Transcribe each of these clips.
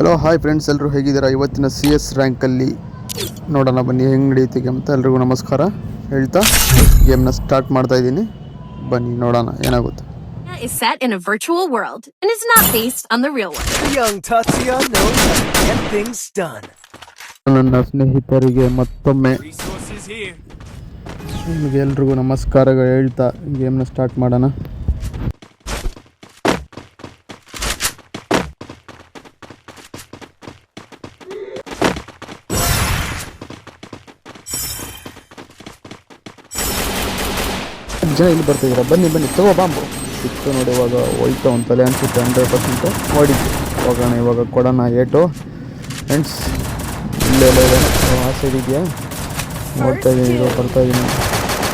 Hello hi friends ಎಲ್ಲರೂ ಹೇಗಿದ್ದೀರಾ ಇವತ್ತಿನ ಸಿ ಎಸ್ ರ್ಯಾಂಕಲ್ಲಿ ನೋಡೋಣ ಬನ್ನಿ ಹೆಂಗೆ ನಡೆಯುತ್ತೆ ಅಂತ ಎಲ್ರಿಗೂ ನಮಸ್ಕಾರ ಹೇಳ್ತಾ ಗೇಮ್ನ ಸ್ಟಾರ್ಟ್ ಮಾಡ್ತಾ ಇದ್ದೀನಿ ಬನ್ನಿ ನೋಡೋಣ ಏನಾಗುತ್ತೆ is set in a virtual world and is not based on the real one. Young Tatsuya knows how to get things done. ನನ್ನ ಸ್ನೇಹಿತರಿಗೆ ಮತ್ತೊಮ್ಮೆ Resources here. ನಿಮಗೆ ಎಲ್ರಿಗೂ ನಮಸ್ಕಾರಗಳು ಹೇಳ್ತಾ ಗೇಮ್ನ ಸ್ಟಾರ್ಟ್ ಮಾಡೋಣ ಜನ ಇಲ್ಲಿ ಬರ್ತಿದ್ದೀರಾ ಬನ್ನಿ ಬನ್ನಿ, ತಗೋ ಬಾಂಬು. ಸಿಕ್ತು ನೋಡಿ ಇವಾಗ, ಹೋಯ್ತು ಒಂದು ತಲೆ ಅನ್ಸುತ್ತೆ ಹಂಡ್ರೆಡ್ ಪರ್ಸೆಂಟು ಹೊಡಿತು ಹೋಗೋಣ ಇವಾಗ ಕೊಡೋಣ, ಏಟು. ಫ್ರೆಂಡ್ಸ್ ಇಲ್ಲೇ, ಇಲ್ಲ ಆಸೆ ಆ ಇದೆಯಾ? ನೋಡ್ತಾ ಇದ್ದೀನಿ ಇವಾಗ ಬರ್ತಾ ಇದ್ದೀನಿ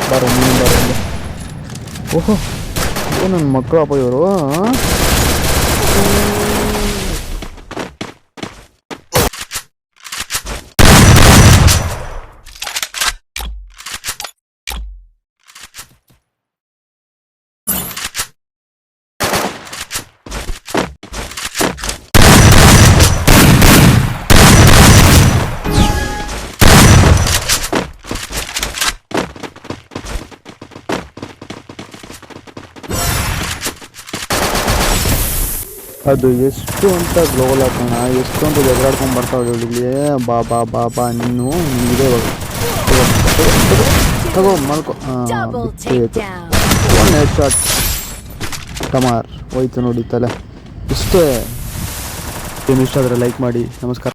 ಬಾರ, ನೀನು ಬಾರ ಓಹೋ ಓ ನನ್ನ ಮಕ್ಕಳು ಅಪ್ಪ ಇವರು ಅದು ಎಷ್ಟು ಅಂತ ಗ್ಲೋಲ್ ಹಾಕೋಣ ಎಷ್ಟು ಅಂತ ಎದುರಾಡ್ಕೊಂಡು ಬರ್ತಾವೆ ಇಲ್ಲಿ ಬಾ ಬಾ ಬಾ ಬಾ ನೀನು ಇವಾಗ ತಗೋ, ಮಾಡ್ಕೊ ಒನ್ ಹೆಡ್ ಶಾಟ್ ಕಮಾರ್ ಹೋಯ್ತು ನೋಡಿ ತಲೆ. ಇಷ್ಟೇ. ಇಷ್ಟ ಆದರೆ ಲೈಕ್ ಮಾಡಿ. ನಮಸ್ಕಾರ.